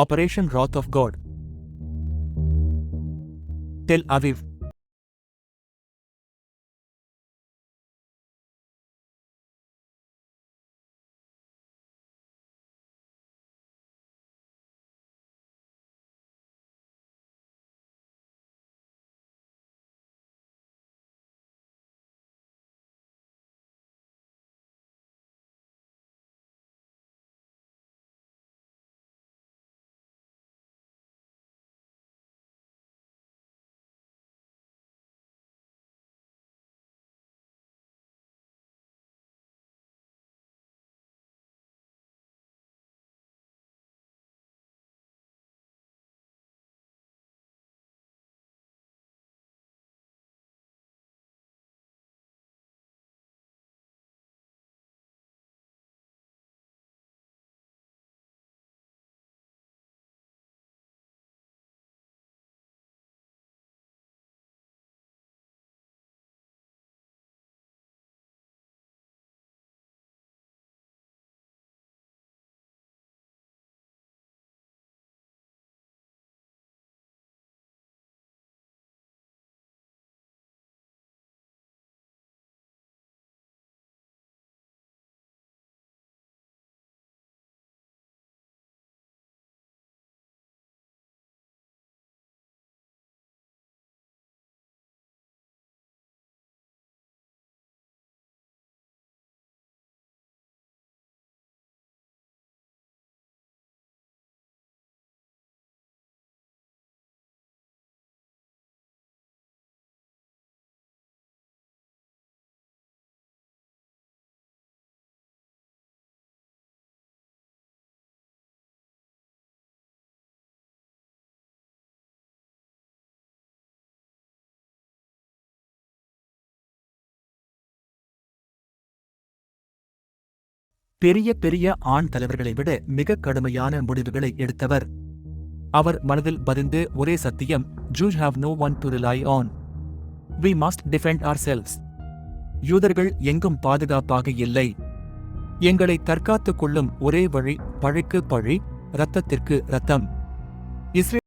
Operation Wrath of God. Tel Aviv. பெரிய பெரிய ஆண் தலைவர்களை விட மிக கடுமையான முடிவுகளை எடுத்தவர். அவர் மனதில் பதிந்து ஒரே சத்தியம் Jews have no one to rely on we must defend ourselves யூதர்கள் எங்கும் பாதுகாப்பாக இல்லை. எங்களை தற்காத்துக் கொள்ளும் ஒரே வழி பழிக்கு பழி இரத்தத்திற்கு ரத்தம் இஸ்ரேல்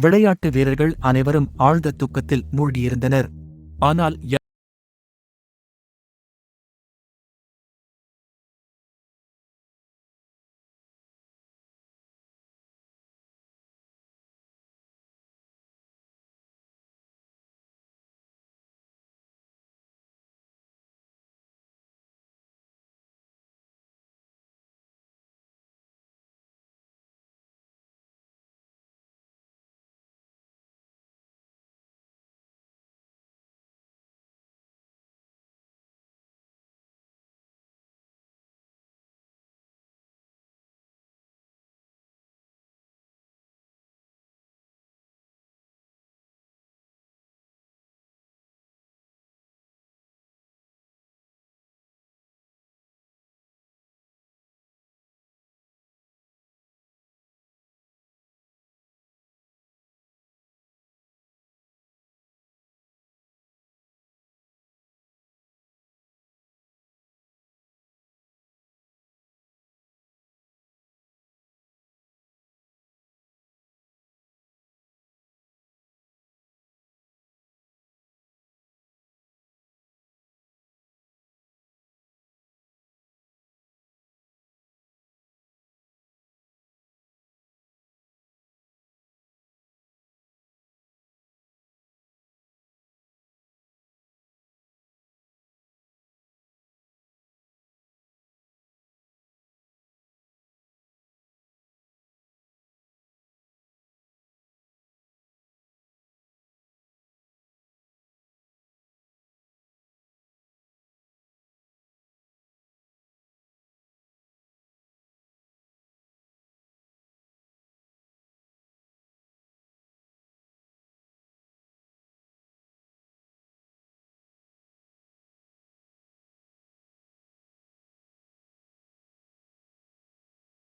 விளையாட்டு வீரர்கள் அனைவரும் ஆழ்ந்த துக்கத்தில் மூழ்கியிருந்தனர். ஆனால்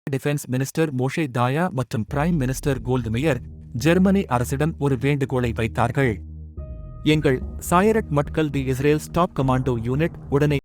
டிஃபென்ஸ் மினிஸ்டர் மோஷே தாயா மற்றும் பிரைம் மினிஸ்டர் கோல்டுமேயர் ஜெர்மனி அரசிடம் ஒரு வேண்டுகோளை வைத்தார்கள். எங்கள் Sayeret Matkal the Israel staff commando unit உடனே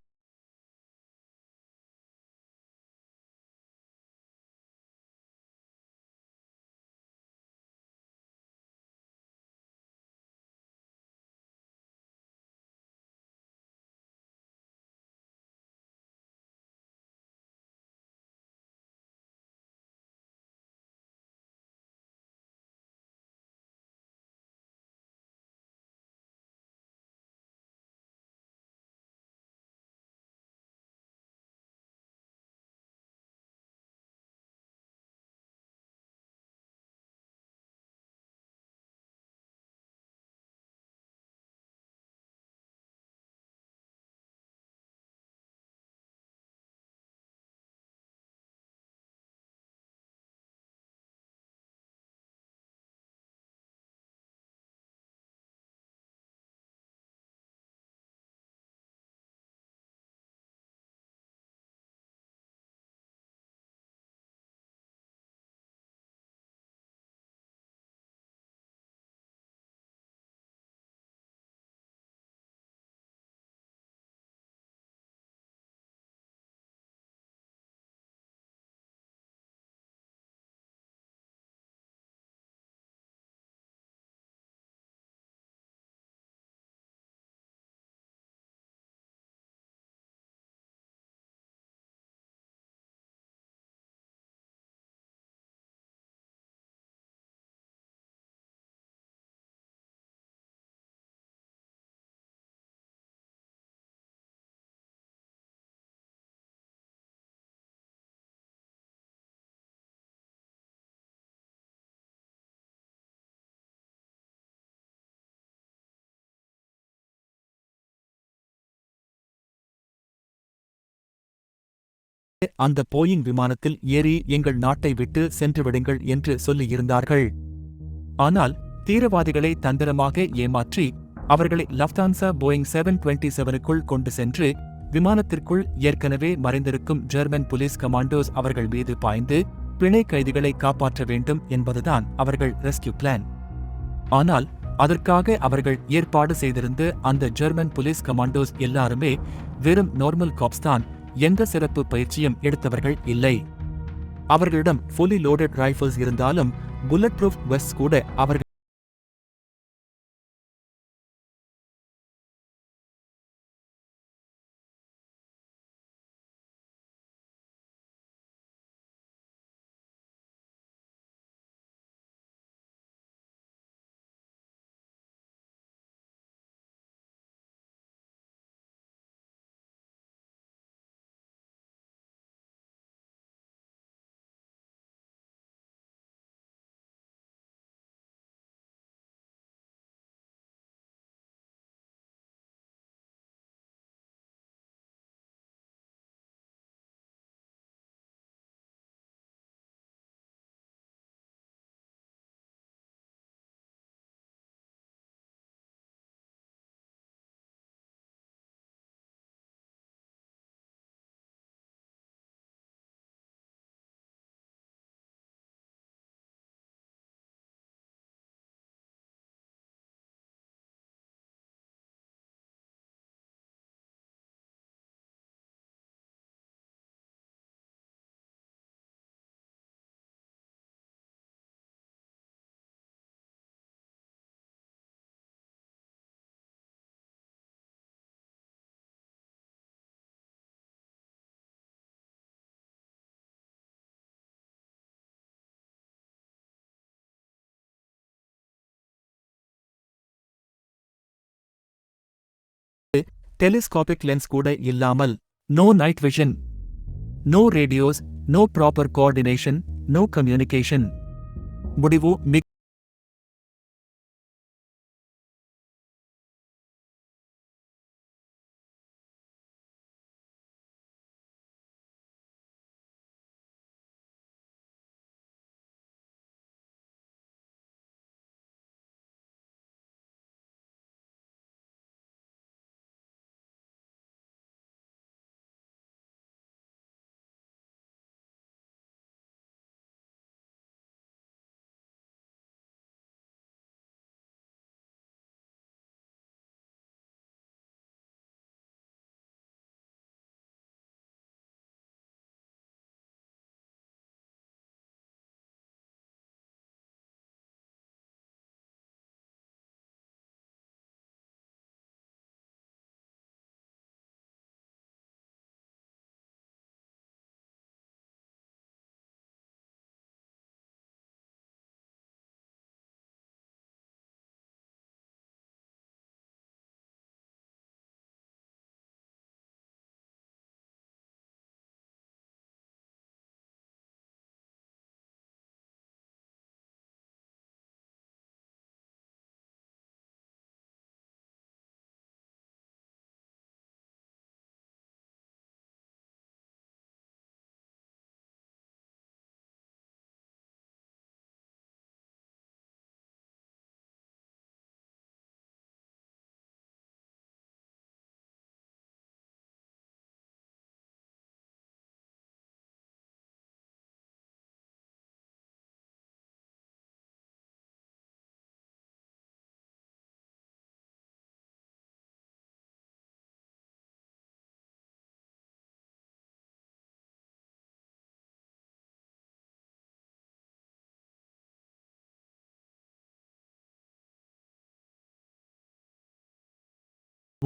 அந்த போயிங் விமானத்தில் ஏறி எங்கள் நாட்டை விட்டு சென்றுவிடுங்கள் என்று சொல்லியிருந்தார்கள். ஆனால் தீவிரவாதிகளை தந்திரமாக ஏமாற்றி அவர்களை லஃப்தான்சா போயிங் செவன் டுவெண்ட்டி செவனுக்குள் கொண்டு சென்று விமானத்திற்குள் ஏற்கனவே மறைந்திருக்கும் ஜெர்மன் போலீஸ் கமாண்டோஸ் அவர்கள் மீது பாய்ந்து பிணை கைதிகளை காப்பாற்ற வேண்டும் என்பதுதான் அவர்கள் ரெஸ்கியூ பிளான் ஆனால் அதற்காக அவர்கள் ஏற்பாடு செய்திருந்த அந்த ஜெர்மன் போலீஸ் கமாண்டோஸ் எல்லாருமே வெறும் நார்மல் காப்ஸ் தான். எந்த சிறப்பு பயிற்சியும் எடுத்தவர்கள் இல்லை. அவர்களிடம் ஃபுல்லி லோடட் ரைஃபிள்ஸ் இருந்தாலும் புல்லட் ப்ரூஃப் வெஸ்ட் கூட அவர்கள் டெலிஸ்கோபிக் லென்ஸ் கூட இல்லாமல் no night vision no radios no proper coordination no communication முடிவு மிக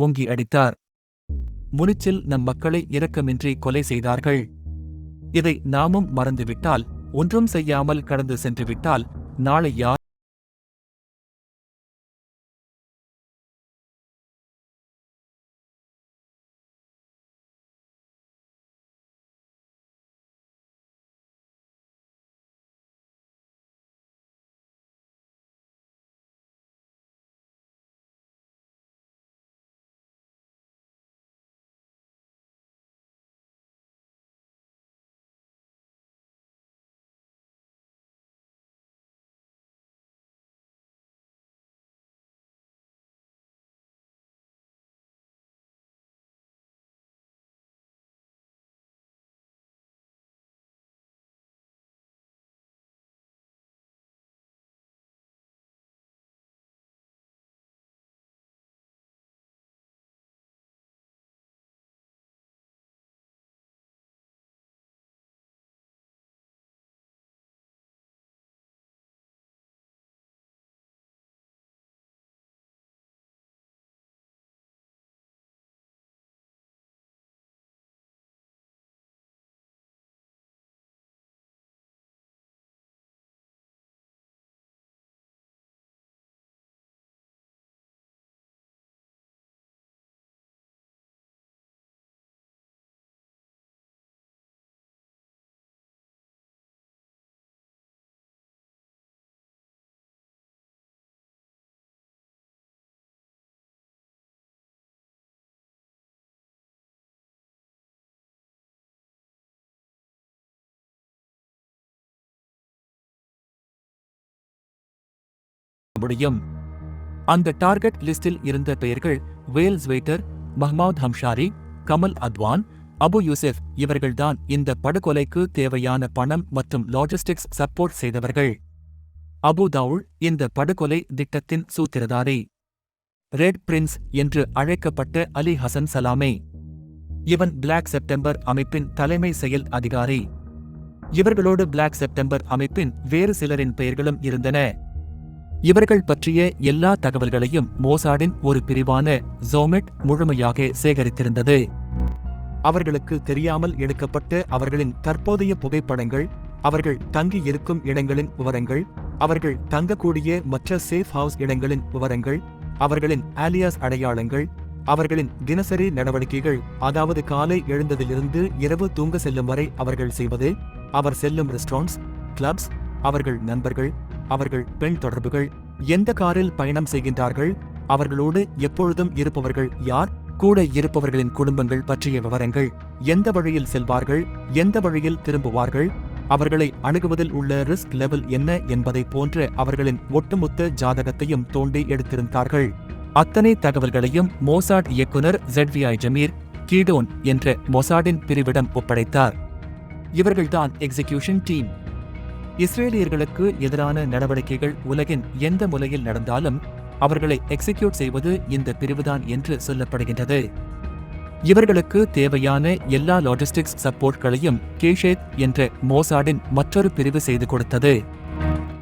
ஓங்கி அடித்தார். முனிச்சில் நம் மக்களை இரக்கமின்றி கொலை செய்தார்கள். இதை நாமும் மறந்துவிட்டால் ஒன்றும் செய்யாமல் கடந்து சென்றுவிட்டால் நாளை யார் முடியும். அந்த டார்கெட் லிஸ்டில் இருந்த பெயர்கள் Wael Zwaiter Mahmoud Hamshari Kamal Adwan Abu Youssef இவர்கள்தான் இந்த படுகொலைக்கு தேவையான பணம் மற்றும் லாஜிஸ்டிக்ஸ் சப்போர்ட் செய்தவர்கள். அபு தவுல் இந்த படுகொலை திட்டத்தின் சூத்திரதாரி. ரெட் பிரின்ஸ் என்று அழைக்கப்பட்ட அலி ஹசன் சலாமே. இவன் பிளாக் செப்டம்பர் அமைப்பின் தலைமை செயல் அதிகாரி. இவர்களோடு பிளாக் செப்டம்பர் அமைப்பின் வேறு சிலரின் பெயர்களும் இருந்தன. இவர்கள் பற்றிய எல்லா தகவல்களையும் மோசாடின் ஒரு பிரிவான ஜோமெட் முழுமையாக சேகரித்திருந்தது. அவர்களுக்கு தெரியாமல் எடுக்கப்பட்ட அவர்களின் தற்போதைய புகைப்படங்கள் அவர்கள் தங்கி இருக்கும் இடங்களின் விவரங்கள் அவர்கள் தங்கக்கூடிய மற்ற சேஃப் ஹவுஸ் இடங்களின் விவரங்கள் அவர்களின் ஆலியாஸ் அடையாளங்கள் அவர்களின் தினசரி நடவடிக்கைகள் அதாவது காலை எழுந்ததிலிருந்து இரவு தூங்க செல்லும் வரை அவர்கள் செய்வது அவர் செல்லும் ரெஸ்டாரண்ட்ஸ் கிளப்ஸ் அவர்கள் நண்பர்கள் அவர்கள் பெண் தொடர்புகள். எந்த காரில் பயணம் செய்கின்றார்கள்? அவர்களோடு எப்பொழுதும் இருப்பவர்கள் யார்? கூட இருப்பவர்களின் குடும்பங்கள் பற்றிய விவரங்கள். எந்த வழியில் செல்வார்கள்? எந்த வழியில் திரும்புவார்கள்? அவர்களை அணுகுவதில் உள்ள ரிஸ்க் லெவல் என்ன என்பதை போன்று அவர்களின் ஒட்டுமொத்த ஜாதகத்தையும் தோண்டி எடுத்திருந்தார்கள். அத்தனை தகவல்களையும் மோசாட் இயக்குனர் ஜெட்விஐ ஜமீர் கீடோன் என்ற மொசாடின் பிரிவிடம் ஒப்படைத்தார். இவர்கள்தான் எக்ஸிகியூஷன் டீம். இஸ்ரேலியர்களுக்கு எதிரான நடவடிக்கைகள் உலகின் எந்த மூலையில் நடந்தாலும் அவர்களை எக்ஸிக்யூட் செய்வது இந்த பிரிவுதான் என்று சொல்லப்படுகின்றது. இவர்களுக்கு தேவையான எல்லா லாஜிஸ்டிக்ஸ் சப்போர்ட்களையும் கேஷேத் என்ற மோசாடின் மற்றொரு பிரிவு செய்து கொடுத்தது.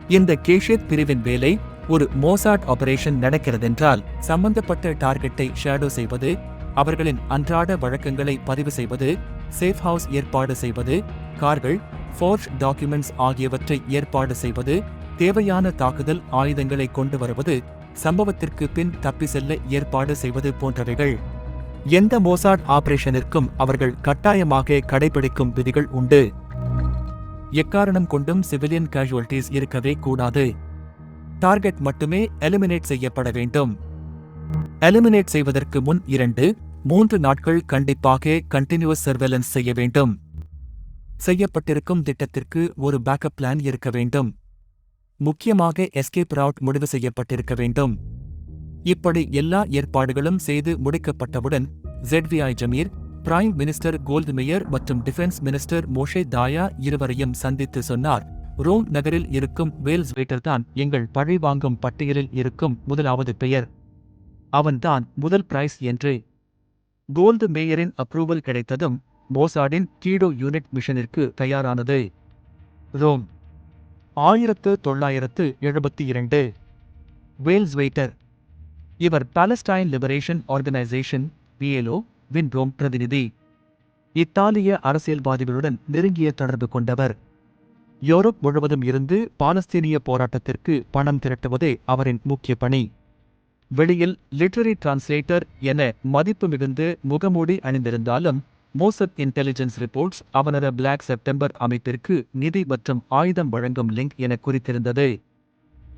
இந்த கேஷேத் பிரிவின் வேலை ஒரு மோசாட் ஆபரேஷன் நடக்கிறதென்றால் சம்பந்தப்பட்ட டார்கெட்டை ஷேடோ செய்வது அவர்களின் அன்றாட வழக்கங்களை பதிவு செய்வது சேஃப் ஹவுஸ் ஏற்பாடு செய்வது கார்கள் ஃபோர்ஜ் டாக்குமெண்ட்ஸ் ஆகியவற்றை ஏற்பாடு செய்வது தேவையான தாக்குதல் ஆயுதங்களை கொண்டு வருவது சம்பவத்திற்கு பின் தப்பி செல்ல ஏற்பாடு செய்வது போன்றவைகள். எந்த மோசாட் ஆபரேஷனிற்கும் அவர்கள் கட்டாயமாக கடைபிடிக்கும் விதிகள் உண்டு. எக்காரணம் கொண்டும் சிவிலியன் கேஷுவல்டிஸ் இருக்கவே கூடாது. டார்கெட் மட்டுமே எலிமினேட் செய்யப்பட வேண்டும். எலிமினேட் செய்வதற்கு முன் இரண்டு மூன்று நாட்கள் கண்டிப்பாக கண்டினியூஸ் சர்வேலன்ஸ் செய்ய வேண்டும். செய்யப்பட்டிருக்கும் திட்டத்திற்கு ஒரு பேக்கப் பிளான் இருக்க வேண்டும். முக்கியமாக எஸ்கேப் ரவுட் முடிவு செய்யப்பட்டிருக்க வேண்டும். இப்படி எல்லா ஏற்பாடுகளும் செய்து முடிக்கப்பட்டவுடன் Zvi Zamir prime minister Golda Meir மற்றும் டிஃபென்ஸ் மினிஸ்டர் மோஷே தாயா இருவரையும் சந்தித்து சொன்னார். ரோம் நகரில் இருக்கும் வேல்ஸ் வெயிட்டர் தான் எங்கள் பழி வாங்கும் பட்டியலில் இருக்கும் முதலாவது பெயர். அவன்தான் முதல் பிரைஸ் என்று கோல்டு மேயரின் அப்ரூவல் கிடைத்ததும் மோசாடின் கீடோ யூனிட் மிஷனிற்கு தயாரானது. ரோம். ஆயிரத்து தொள்ளாயிரத்து எழுபத்தி இரண்டு. Wael Zwaiter. இவர் பாலஸ்டைன் லிபரேஷன் ஆர்கனைசேஷன் பிஎல்ஓ வின் ரோம் பிரதிநிதி. இத்தாலிய அரசியல்வாதிகளுடன் நெருங்கிய தொடர்பு கொண்டவர். யூரோப் முழுவதும் இருந்து பாலஸ்தீனிய போராட்டத்திற்கு பணம் திரட்டுவதே அவரின் முக்கிய பணி. வெளியில் லிட்டரரி டிரான்ஸ்லேட்டர் என மதிப்பு மிகுந்து முகமூடி அணிந்திருந்தாலும் மோசத் இன்டெலிஜென்ஸ் ரிப்போர்ட்ஸ் அவனர பிளாக் செப்டம்பர் அமைப்பிற்கு நிதி மற்றும் ஆயுதம் வழங்கும் லிங்க் என குறித்திருந்தது.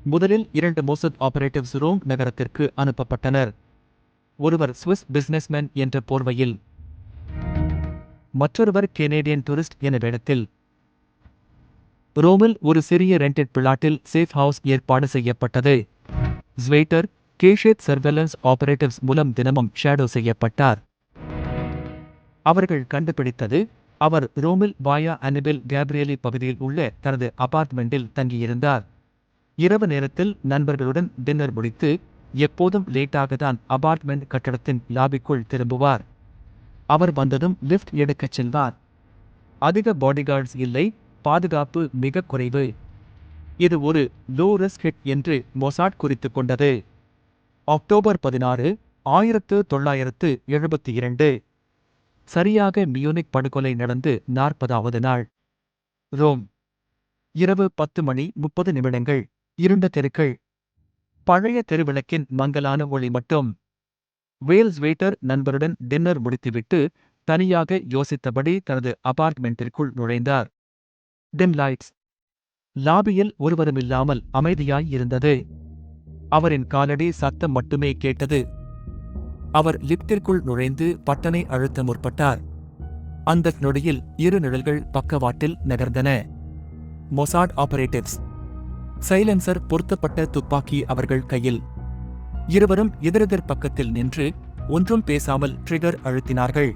முதலில் இரண்டு மோசத் ஆபரேட்டிவ்ஸ் ரோம் நகரத்திற்கு அனுப்பப்பட்டனர். ஒருவர் சுவிஸ் பிசினஸ்மேன் என்ற போர்வையில். மற்றொருவர் கெனேடியன் டூரிஸ்ட் என வேடத்தில். ரோமில் ஒரு சிறிய ரெண்டட் பிளாட்டில் சேஃப் ஹவுஸ் ஏற்பாடு செய்யப்பட்டது. ஸ்வேட்டர் கேஷேத் சர்வேலன்ஸ் ஆபரேட்டிவ்ஸ் மூலம் தினமும் ஷேடோ செய்யப்பட்டார். அவர்கள் கண்டுபிடித்தது அவர் ரோமில் வாயா அனிபில் கேப்ரியலி பகுதியில் உள்ள தனது அபார்ட்மெண்டில் தங்கியிருந்தார். இரவு நேரத்தில் நண்பர்களுடன் டின்னர் முடித்து எப்போதும் லேட்டாக தான் அபார்ட்மெண்ட் கட்டடத்தின் லாபிக்குள் திரும்புவார். அவர் வந்ததும் லிஃப்ட் எடுக்கச் செல்வார். அதிக பாடிகார்ட்ஸ் இல்லை பாதுகாப்பு மிக குறைவு. இது ஒரு லோ ரிஸ்க் ஹிட் என்று மொசாட் குறித்துக் கொண்டது. அக்டோபர் பதினாறு ஆயிரத்து தொள்ளாயிரத்து எழுபத்தி இரண்டு. சரியாக மியூனிக் படுகொலை நடந்து நாற்பதாவது நாள். ரோம். இரவு பத்து மணி முப்பது நிமிடங்கள். இருண்ட தெருக்கள். பழைய தெருவிளக்கின் மங்கலான ஒளி மட்டும். வேல்ஸ் வெயிட்டர் நண்பருடன் டின்னர் முடித்துவிட்டு தனியாக யோசித்தபடி தனது அபார்ட்மெண்டிற்குள் நுழைந்தார். Dim lights. லாபியில் ஒருவருமில்லாமல் அமைதியாய் இருந்தது. அவரின் காலடி சத்தம் மட்டுமே கேட்டது. அவர் லிப்டிற்குள் நுழைந்து பட்டனை அழுத்த முற்பட்டார். அந்த நொடியில் இரு நிழல்கள் பக்கவாட்டில் நகர்ந்தன. மொசாட் ஆபரேட்டிவ்ஸ் சைலன்சர் பொருத்தப்பட்ட துப்பாக்கி அவர்கள் கையில். இருவரும் எதிரெதிர் பக்கத்தில் நின்று ஒன்றும் பேசாமல் ட்ரிகர் அழுத்தினார்கள்.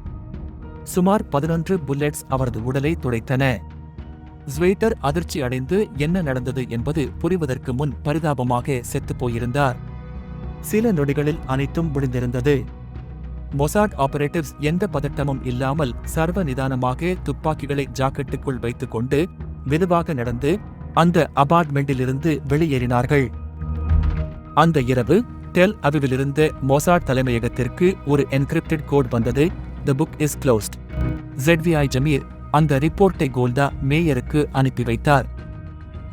சுமார் பதினொன்று புல்லெட்ஸ் அவரது உடலை துடைத்தன. ஸ்வேட்டர் அதிர்ச்சி அடைந்து என்ன நடந்தது என்பது புரிவதற்கு முன் பரிதாபமாக செத்துப் போயிருந்தார். சில நொடிகளில் அனைத்தும் முடிந்திருந்தது. மொசாட் ஆபரேட்டிவ்ஸ் எந்த பதட்டமும் இல்லாமல் சர்வ நிதானமாக துப்பாக்கிகளை ஜாக்கெட்டுக்குள் வைத்துக்கொண்டு மெதுவாக நடந்து அந்த அபார்ட்மெண்டிலிருந்து வெளியேறினார்கள். அந்த இரவு டெல் அவிவிலிருந்து மொசாட் தலைமையகத்திற்கு ஒரு என்கிரிப்டட் கோட் வந்தது. The book is closed Zvi Zamir அந்த ரிப்போர்ட்டை கோல்டா மேயருக்கு அனுப்பி வைத்தார்.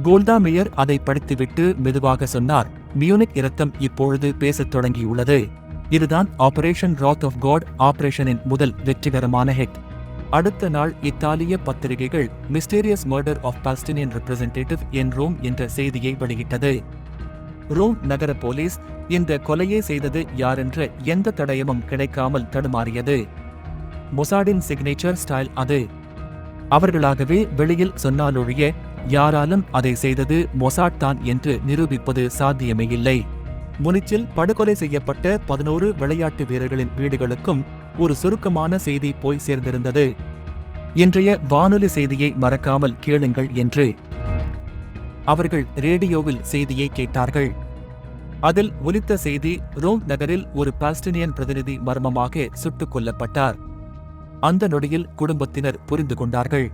கோல்டா மேயர் அதை படித்துவிட்டு மெதுவாக சொன்னார். மியூனிக் இரத்தம் இப்பொழுது பேசத் தொடங்கியுள்ளது. இதுதான் ஆபரேஷன் ராத் ஆஃப் காட் ஆபரேஷனின் முதல் வெற்றிகரமான ஹெட் அடுத்த நாள் இத்தாலிய பத்திரிகைகள் mysterious murder of Palestinian representative in Rome என்ற செய்தியை வெளியிட்டது. ரோம் நகர போலீஸ் இந்த கொலையை செய்தது யாரென்ற எந்த தடயமும் கிடைக்காமல் தடுமாறியது. மொசாடின் சிக்னேச்சர் ஸ்டைல் அது. அவர்களாகவே வெளியில் சொன்னாலொழிய யாராலும் அதை செய்தது மொசாட் தான் என்று நிரூபிப்பது சாத்தியமே இல்லை முனிச்சில் படுகொலை செய்யப்பட்ட பதினோரு விளையாட்டு வீரர்களின் வீடுகளுக்கும் ஒரு சுருக்கமான செய்தி போய் சேர்ந்திருந்தது. இன்றைய வானொலி செய்தியை மறக்காமல் கேளுங்கள் என்று அவர்கள் ரேடியோவில் செய்தியை கேட்டார்கள். அதில் ஒலித்த செய்தி ரோம் நகரில் ஒரு பாலஸ்தீனியன் பிரதிநிதி மர்மமாக சுட்டுக் கொல்லப்பட்டார். அந்த நொடியில் குடும்பத்தினர் புரிந்து கொண்டார்கள்.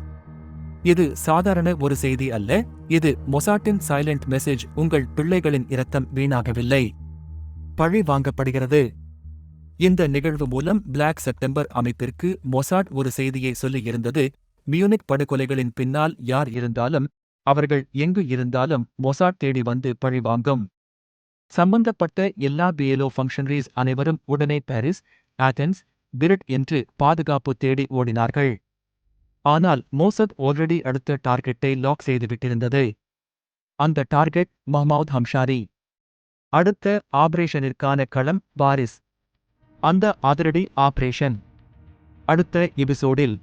இது சாதாரண ஒரு செய்தி அல்ல. இது மொசாட்டின் சைலண்ட் மெசேஜ் உங்கள் பிள்ளைகளின் இரத்தம் வீணாகவில்லை. பழி வாங்கப்படுகிறது. இந்த நிகழ்வு மூலம் பிளாக் செப்டம்பர் அமைப்பிற்கு மொசாட் ஒரு செய்தியை சொல்லியிருந்தது. மியூனிக் படுகொலைகளின் பின்னால் யார் இருந்தாலும் அவர்கள் எங்கு இருந்தாலும் மொசாட் தேடி வந்து பழி வாங்கும். சம்பந்தப்பட்ட எல்லா பிஎல்ஓ ஃபங்க்ஷனரிஸ் அனைவரும் உடனே பாரிஸ் ஆத்தன்ஸ் பிரிட் என்று பாதுகாப்பு தேடி ஓடினார்கள். ஆனால் மோசத் ஆல்ரெடி அடுத்த டார்கெட்டை லாக் செய்துவிட்டிருந்தது. அந்த டார்கெட் மஹ்மவுத் ஹம்ஷாரி அடுத்த ஆபரேஷனிற்கான களம் பாரிஸ் அந்த அதிரடி ஆபரேஷன் அடுத்த எபிசோடில்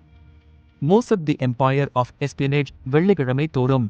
மோசத் தி எம்பையர் ஆஃப் எஸ்பினேஜ் வெள்ளிக்கிழமை தோறும்.